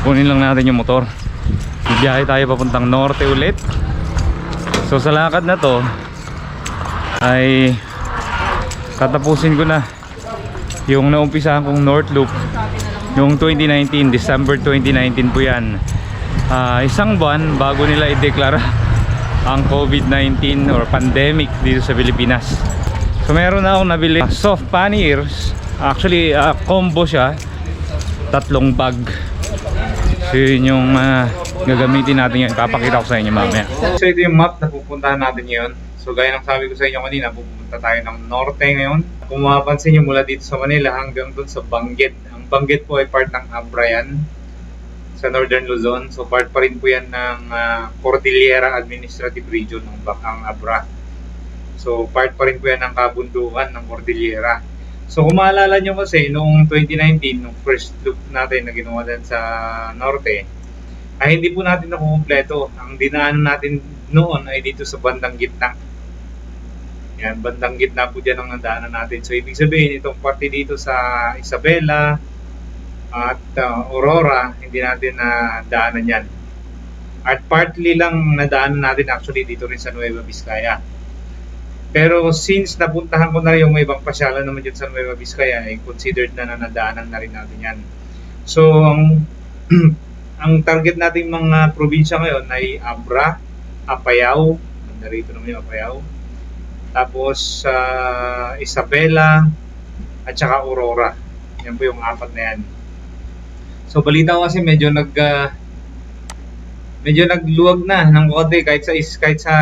Kunin lang natin yung motor. Biyahe tayo papuntang norte ulit. So sa lakad na to ay tatapusin ko na yung naumpisahan kong North Loop yung 2019, December 2019 po yan. Ah, isang buwan bago nila ideklara ang COVID-19 or pandemic dito sa Pilipinas. So meron na akong nabili soft panniers. Actually, ah, combo siya. Tatlong bag. So yun yung ah, gagamitin natin yan. Ipapakita ko sa inyo mamaya. So ito yung map na pupuntahan natin ngayon. So gaya ng sabi ko sa inyo kanina, pupunta tayo ng norte ngayon. Kung mapapansin nyo mula dito sa Manila hanggang dun sa Banggit. Ang Banggit po ay part ng Abra yan sa Northern Luzon. So part pa rin po yan ng ah, Cordillera Administrative Region ng Bakang Abra. So part pa rin po yan ng kabundukan ng Cordillera. So kung maalala nyo kasi noong 2019, nung first loop natin na ginawa din sa Norte, ay hindi po natin nakukumpleto. Ang dinaanan natin noon ay dito sa bandang gitna. Yan, bandang gitna po dyan ang nadaanan natin. So ibig sabihin, itong parte dito sa Isabela, at uh, Aurora, hindi natin na daanan yan. At partly lang nadaanan natin actually dito rin sa Nueva Vizcaya. Pero since napuntahan ko na yung may ibang pasyalan naman dyan sa Nueva Vizcaya, ay considered na na nadaanan na rin natin yan. So, ang, ang target nating mga probinsya ngayon ay Abra, Apayao, narito naman yung Apayao, tapos sa Isabela, at saka Aurora. Yan po yung apat na yan. So balita ko kasi medyo nag ah, medyo nagluwag na ng konti kahit sa kahit sa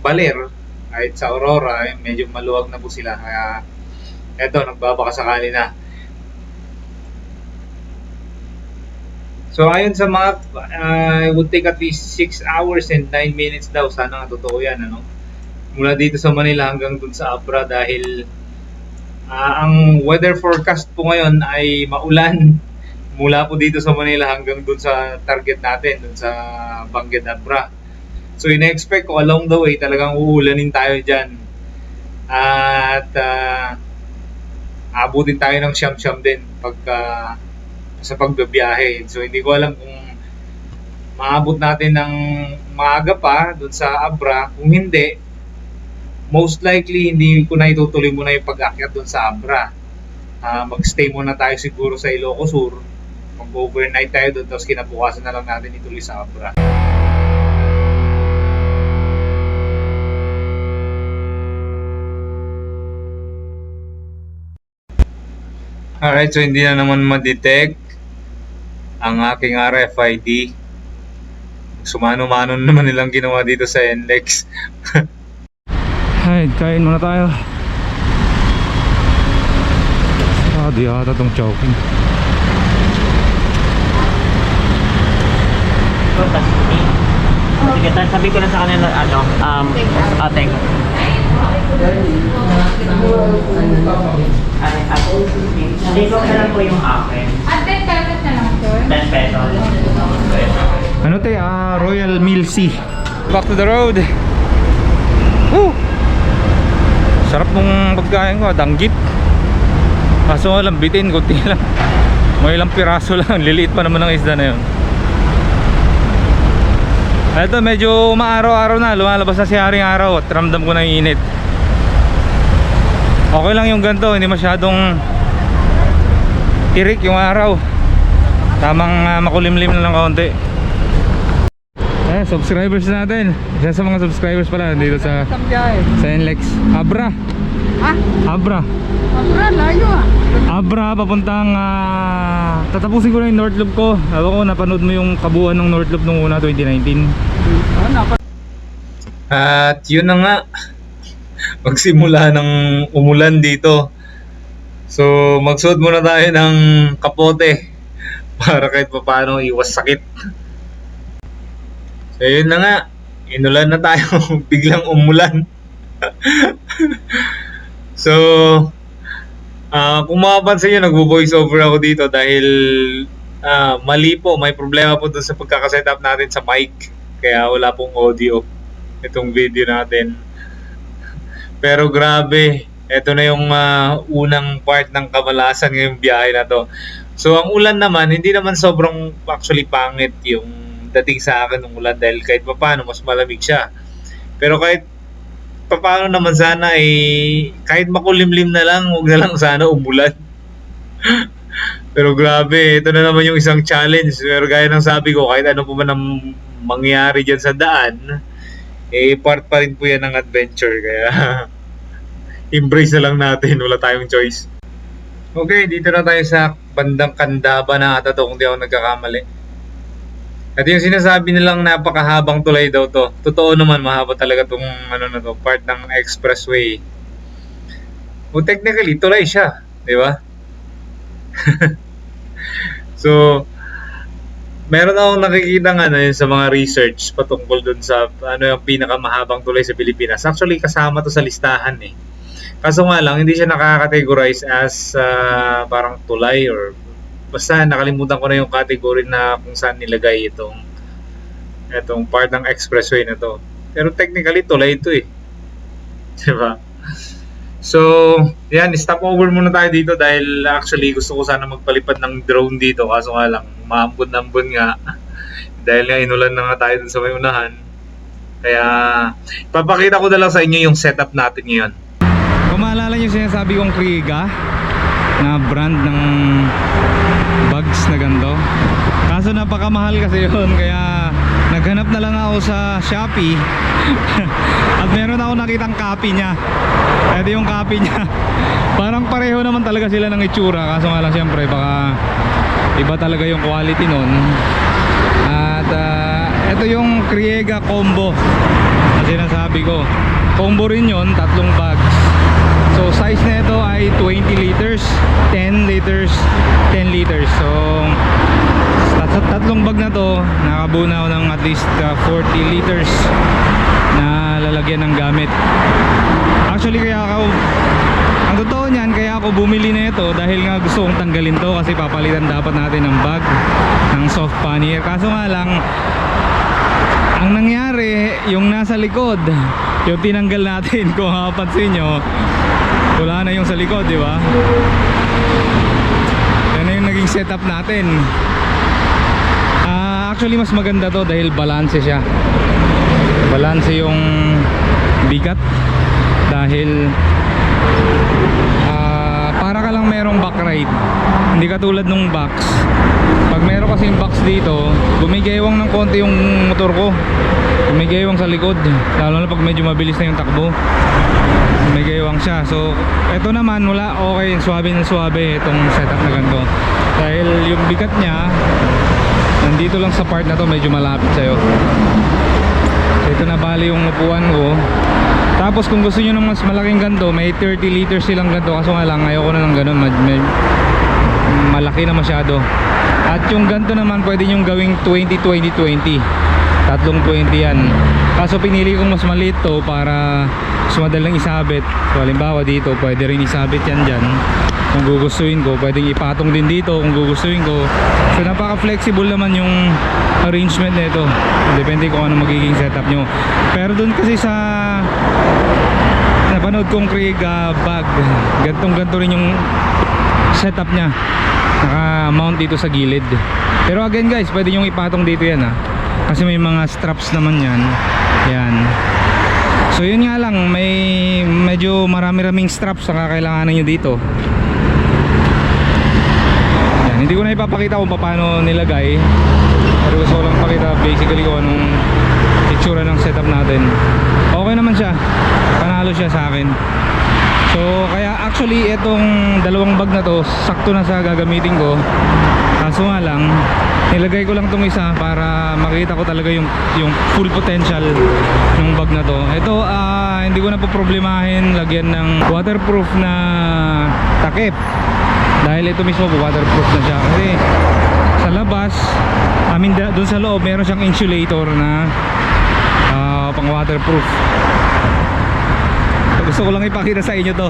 Baler, kahit sa Aurora, eh, medyo maluwag na po sila. Kaya eto nagbabaka na. So ayon sa map, uh, it would take at least 6 hours and 9 minutes daw. Sana nga totoo yan, ano? Mula dito sa Manila hanggang dun sa Abra dahil ah, ang weather forecast po ngayon ay maulan mula po dito sa Manila hanggang dun sa target natin, dun sa Banggit Abra. So ina-expect ko along the way talagang uulanin tayo dyan. At ah, abutin tayo ng siyam-siyam din pagka sa pagbabiyahe. So hindi ko alam kung maabot natin ng maaga pa dun sa Abra. Kung hindi, most likely hindi ko na itutuloy muna yung pag-akyat dun sa Abra. Ah, mag-stay muna tayo siguro sa Ilocos Sur. Mag-overnight tayo doon, tapos kinabukasan na lang natin ituloy sa Abra. Alright, so hindi na naman ma-detect ang aking RFID. Sumano-mano naman nilang ginawa dito sa NLEX. Ay, kain muna tayo. Ah, di ata tong choking. Sabi ko na sa kanila, ano, um, ko. Ay, Ligo na lang po yung akin. At 10 pesos na lang, sir. 10 pesos. Ano te? Ah, Royal Meal C. Back to the road. Woo! Sarap nung pagkain ko, danggit. Kaso nga lang, bitin, kunti lang. May ilang piraso lang, liliit pa naman ng isda na yun. Ito, medyo maaraw-araw na, lumalabas na si Haring Araw at ramdam ko na yung init. Okay lang yung ganito, hindi masyadong tirik yung araw. Tamang ah, makulimlim na lang kaunti. Eh, subscribers natin. Isa sa mga subscribers pala dito sa sa NLEX. Abra. Ha? Abra. Abra, layo ah. Abra papuntang ah, tatapusin ko na yung North Loop ko. Ewan ko napanood mo yung kabuuan ng North Loop nung una 2019. At yun na nga. Magsimula ng umulan dito. So magsuot muna tayo ng kapote para kahit paano iwas sakit. So yun na nga, inulan na tayo, biglang umulan. so, ah kung mapapansin nyo, nagvo-voice over ako dito dahil ah, mali po, may problema po dun sa pagkakaset up natin sa mic. Kaya wala pong audio itong video natin. Pero grabe, ito na yung ah, unang part ng kamalasan ngayong biyahe na to. So ang ulan naman, hindi naman sobrang actually pangit yung dating sa akin ng ulan dahil kahit paano mas malamig siya. Pero kahit paano naman sana eh kahit makulimlim na lang, huwag na lang sana umulan. Pero grabe, ito na naman yung isang challenge. Pero gaya ng sabi ko, kahit ano po man ang mangyari dyan sa daan, eh part pa rin po yan ng adventure. Kaya embrace na lang natin, wala tayong choice. Okay, dito na tayo sa bandang Kandaba na ata to kung di ako nagkakamali. At yung sinasabi nilang napakahabang tulay daw to. Totoo naman, mahaba talaga tong ano na to, part ng expressway. O technically, tulay siya, di ba? so, meron akong nakikita ng ano yun sa mga research patungkol dun sa ano yung pinakamahabang tulay sa Pilipinas. Actually, kasama to sa listahan eh. Kaso nga lang, hindi siya nakakategorize as ah, parang tulay or basta nakalimutan ko na yung category na kung saan nilagay itong itong part ng expressway na to. Pero technically, tulay ito eh. Diba? So, yan, stop over muna tayo dito dahil actually gusto ko sana magpalipad ng drone dito kaso nga lang, maambon-ambon nga. dahil nga inulan na nga tayo dun sa may unahan. Kaya, papakita ko na lang sa inyo yung setup natin ngayon. Kung maalala nyo sinasabi kong Kriega na brand ng bags na ganito. Kaso napakamahal kasi yun kaya naghanap na lang ako sa Shopee at meron ako nakitang copy niya. Ito yung copy niya. Parang pareho naman talaga sila ng itsura kaso nga lang syempre baka iba talaga yung quality nun. At ah, ito yung Kriega combo na sinasabi ko. Combo rin yun, tatlong bags. So size na ito ay 20 liters, 10 liters, 10 liters. So tat tatlong bag na to, nakabuo na ako ng at least uh, 40 liters na lalagyan ng gamit. Actually kaya ako ang totoo niyan, kaya ako bumili na ito dahil nga gusto kong tanggalin to kasi papalitan dapat natin ng bag ng soft pannier. Kaso nga lang, ang nangyari, yung nasa likod, yung tinanggal natin, kung mapapansin nyo, wala na yung sa likod, di ba? Yan na yung naging setup natin. Actually, mas maganda to dahil balance siya. Balance yung bigat dahil ah, para ka lang merong back ride. Hindi katulad nung box. Pag meron kasing box dito, gumigaywang ng konti yung motor ko. Gumigaywang sa likod. Lalo na pag medyo mabilis na yung takbo. Gumigaywang siya. So, eto naman, wala okay. Suwabe na suwabe itong setup na ganito. Dahil yung bigat niya, nandito lang sa part na to, medyo malapit sa'yo. Ito na bali yung upuan ko. Tapos kung gusto niyo ng mas malaking ganito, may 30 liters silang ganito. Kaso nga lang, ayoko na ng ganun. Med- med- malaki na masyado. At yung ganito naman, pwede nyong gawing 20-20-20. Tatlong 20 yan. Kaso pinili kong mas maliit to para mas madalang isabit. So halimbawa dito, pwede rin isabit yan dyan. Kung gugustuhin ko, pwedeng ipatong din dito kung gugustuhin ko. So napaka-flexible naman yung arrangement nito. Depende kung ano magiging setup nyo. Pero dun kasi sa napanood kong Krieg ah, bag, gantong ganto rin yung setup niya. Naka-mount dito sa gilid. Pero again guys, pwede nyo ipatong dito yan ah. Kasi may mga straps naman yan. Yan. So yun nga lang, may medyo marami-raming straps na kakailanganan nyo dito. Yan, hindi ko na ipapakita kung paano nilagay. Pero gusto ko lang pakita basically kung anong itsura ng setup natin. Okay naman siya. Panalo siya sa akin. So kaya actually itong dalawang bag na to sakto na sa gagamitin ko. Kaso nga lang nilagay ko lang tong isa para makita ko talaga yung yung full potential ng bag na to. Ito ah, hindi ko na po problemahin lagyan ng waterproof na takip. Dahil ito mismo po waterproof na siya kasi sa labas, I mean doon sa loob meron siyang insulator na ah, pang waterproof. Gusto ko lang ipakita sa inyo to.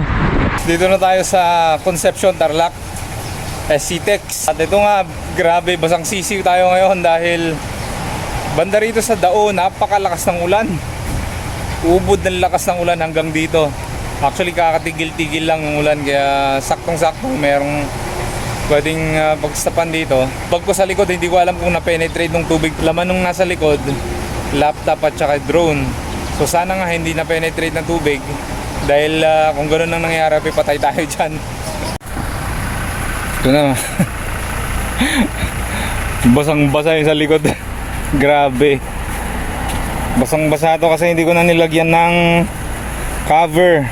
Dito na tayo sa Concepcion Tarlac. SCTEX. At ito nga, grabe, basang sisiw tayo ngayon dahil banda rito sa Dao, napakalakas ng ulan. Ubod ng lakas ng ulan hanggang dito. Actually, kakatigil-tigil lang ng ulan kaya saktong-sakto merong pwedeng uh, pagstapan dito. Pag ko sa likod, hindi ko alam kung na-penetrate ng tubig. Laman nung nasa likod, laptop at saka drone. So sana nga hindi na-penetrate ng tubig. Dahil ah, kung gano'n ang nangyayari, patay tayo dyan. Ito na. Basang basa yung sa likod. Grabe. Basang basa to kasi hindi ko na nilagyan ng cover.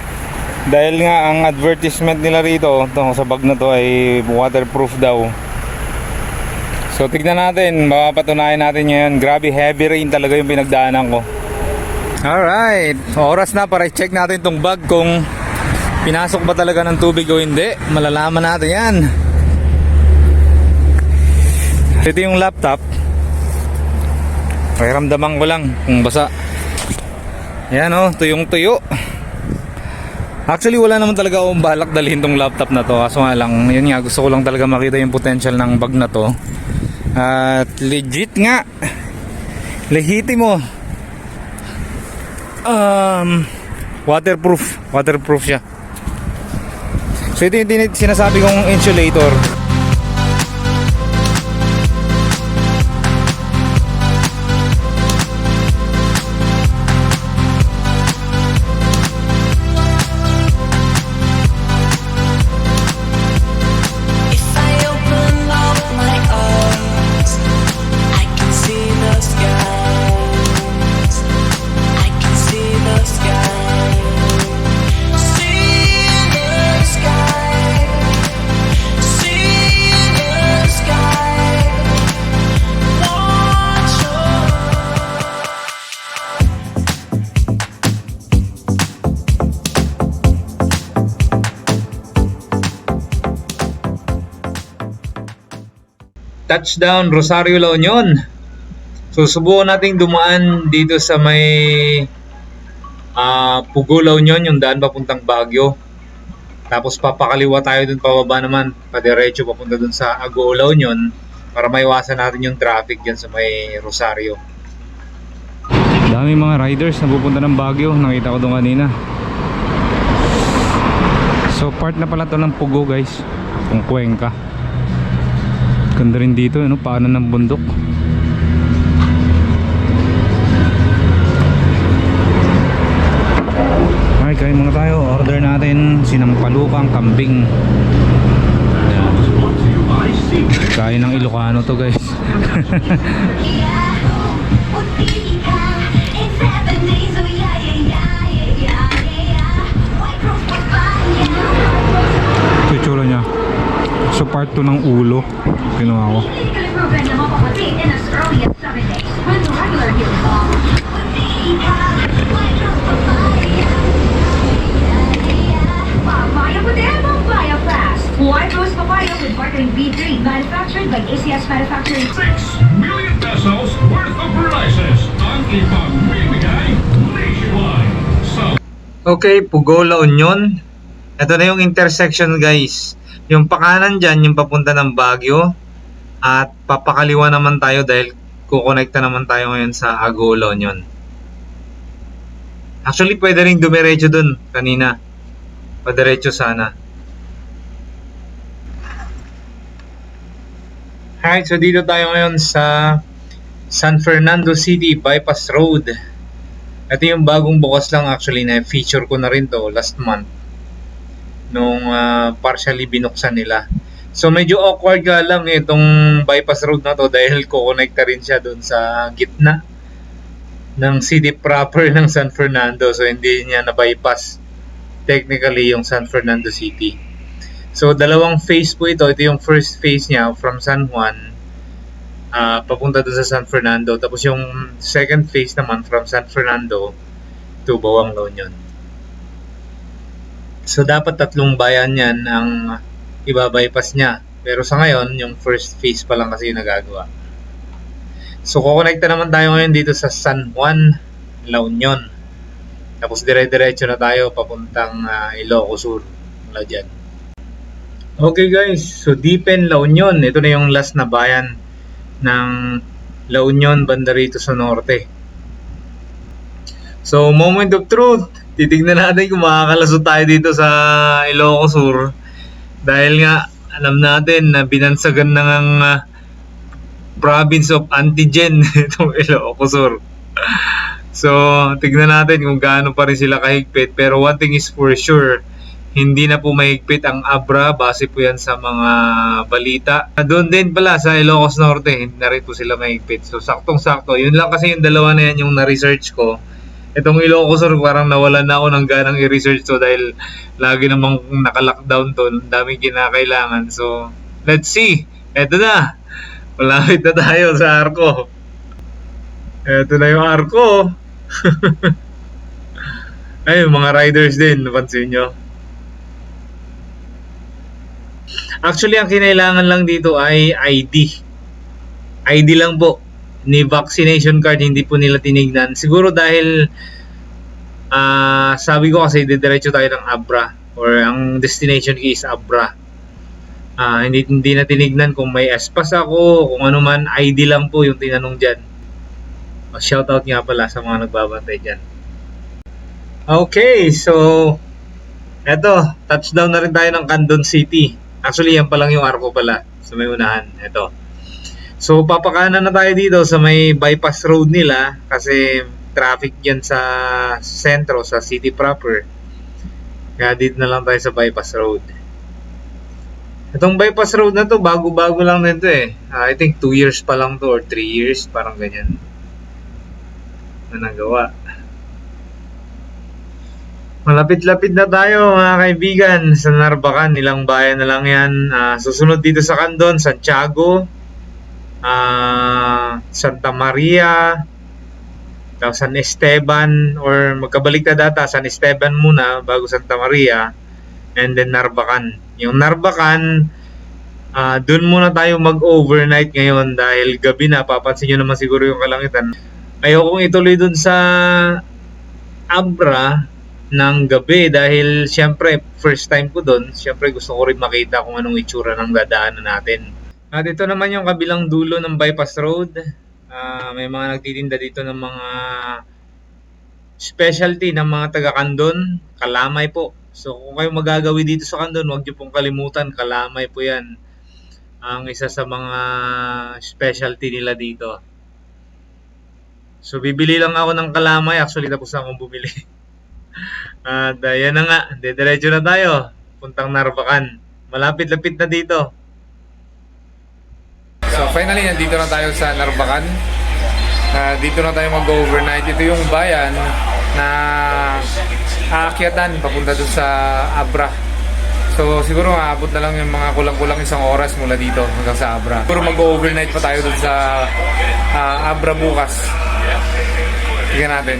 Dahil nga ang advertisement nila rito, to, sa bag na to ay waterproof daw. So tignan natin, mapapatunayan natin ngayon. Grabe heavy rain talaga yung pinagdaanan ko. Alright, oras na para i-check natin tong bag kung pinasok ba talaga ng tubig o hindi. Malalaman natin yan. Ito yung laptop. Pakiramdaman ko lang kung basa. Yan oh, tuyong tuyo. Actually wala naman talaga akong balak dalhin tong laptop na to. Kaso nga lang, yun nga, gusto ko lang talaga makita yung potential ng bag na to. At legit nga. Lehitimo. Um, waterproof. Waterproof siya. So ito yung sinasabi kong insulator. Touchdown Rosario La Union. So subukan nating dumaan dito sa may ah Pugo La Union, yung daan papuntang Baguio. Tapos papakaliwa tayo dun pababa naman, padiretso papunta dun sa Agoo La Union para maiwasan natin yung traffic dyan sa may Rosario. Dami mga riders na pupunta ng Baguio, nakita ko doon kanina. So part na pala to ng Pugo guys, kung Cuenca. Ganda rin dito, ano, paanan ng bundok. Okay, kain muna tayo. Order natin sinampalukang kambing. Kain ng Ilocano to guys. Ito yung niya. So part 2 ng ulo. Kinuha ko. program na mapapatid in as early as 7 days when the regular healing ball. Papaya with vitamin B3 manufactured by ACS Manufacturing. 6 million pesos worth of prices ang ipamimigay nationwide sa Okay, Pugo La Union. Ito na yung intersection guys. Yung pakanan dyan, yung papunta ng Baguio. At papakaliwa naman tayo dahil kukonekta naman tayo ngayon sa Agoo La Union. Actually, pwede rin dumiretso dun kanina. Padiretso sana. Alright, so dito tayo ngayon sa San Fernando City Bypass Road. Ito yung bagong bukas lang actually na feature ko na rin to last month nung ah, partially binuksan nila. So medyo awkward nga lang eh, itong bypass road na to dahil kukonekta rin siya doon sa gitna ng city proper ng San Fernando. So hindi niya na-bypass technically yung San Fernando City. So dalawang phase po ito. Ito yung first phase niya from San Juan ah, papunta doon sa San Fernando. Tapos yung second phase naman from San Fernando to Bawang La Union. So dapat tatlong bayan yan ang ibabypass niya. Pero sa ngayon, yung first phase pa lang kasi yung nagagawa. So kukonekta naman tayo ngayon dito sa San Juan, La Union. Tapos dire-diretso na tayo papuntang ah, Ilocos Sur. Mula dyan. Okay guys, so Deepen La Union. Ito na yung last na bayan ng La Union banda rito sa norte. So, moment of truth. Titignan natin kung makakalasot tayo dito sa Ilocos Sur. Dahil nga, alam natin na binansagan ng ah, province of antigen itong Ilocos Sur. So, tignan natin kung gaano pa rin sila kahigpit. Pero one thing is for sure, hindi na po mahigpit ang Abra base po yan sa mga balita. Doon din pala sa Ilocos Norte, hindi na rin po sila mahigpit. So, saktong-sakto. Yun lang kasi yung dalawa na yan yung na-research ko. Itong Ilocos Sur, parang nawalan na ako ng ganang i-research to dahil lagi namang naka-lockdown to. Ang daming kinakailangan. So, let's see. Eto na. Malapit na tayo sa Arco. Eto na yung Arco. Ay, mga riders din, napansin nyo. Actually, ang kinailangan lang dito ay ID. ID lang po. Ni vaccination card, hindi po nila tinignan. Siguro dahil ah sabi ko kasi didiretso tayo ng Abra or ang destination is Abra. Ah, hindi hindi na tinignan kung may espas ako, kung ano man, ID lang po yung tinanong diyan. Shoutout nga pala sa mga nagbabantay diyan. Okay, so eto, touchdown na rin tayo ng Candon City. Actually, yan pa lang yung arko pala sa may unahan. Eto. So, papakanan na tayo dito sa may bypass road nila kasi traffic yan sa sentro, sa city proper. Kaya dito na lang tayo sa bypass road. Itong bypass road na to, bago-bago lang nito eh. Ah, I think 2 years pa lang to or 3 years, parang ganyan. Na nagawa. Malapit-lapit na tayo mga kaibigan sa Narbacan. Ilang bayan na lang yan. Ah, susunod dito sa Candon, Santiago, ah, Santa Maria, tapos San Esteban, or magkabalik na data, San Esteban muna bago Santa Maria, and then Narbacan. Yung Narbacan, ah doon muna tayo mag-overnight ngayon dahil gabi na, papansin nyo naman siguro yung kalangitan. Ayokong ituloy dun sa Abra ng gabi dahil syempre first time ko doon, syempre gusto ko rin makita kung anong itsura ng dadaanan natin. At ito naman yung kabilang dulo ng bypass road. Ah, may mga nagtitinda dito ng mga specialty ng mga taga Kandon, kalamay po. So kung kayo magagawi dito sa Kandon, huwag niyo pong kalimutan, kalamay po 'yan. Ang isa sa mga specialty nila dito. So bibili lang ako ng kalamay, actually tapos na akong bumili. At uh, yan na nga, didiretso na tayo. Puntang Narvacan. Malapit-lapit na dito. So finally, nandito na tayo sa Narbacan. Ah, dito na tayo mag-overnight. Ito yung bayan na aakyatan papunta dun sa Abra. So siguro aabot na lang yung mga kulang-kulang isang oras mula dito hanggang sa Abra. Siguro mag-overnight pa tayo dun sa ah, Abra bukas. Tingnan natin.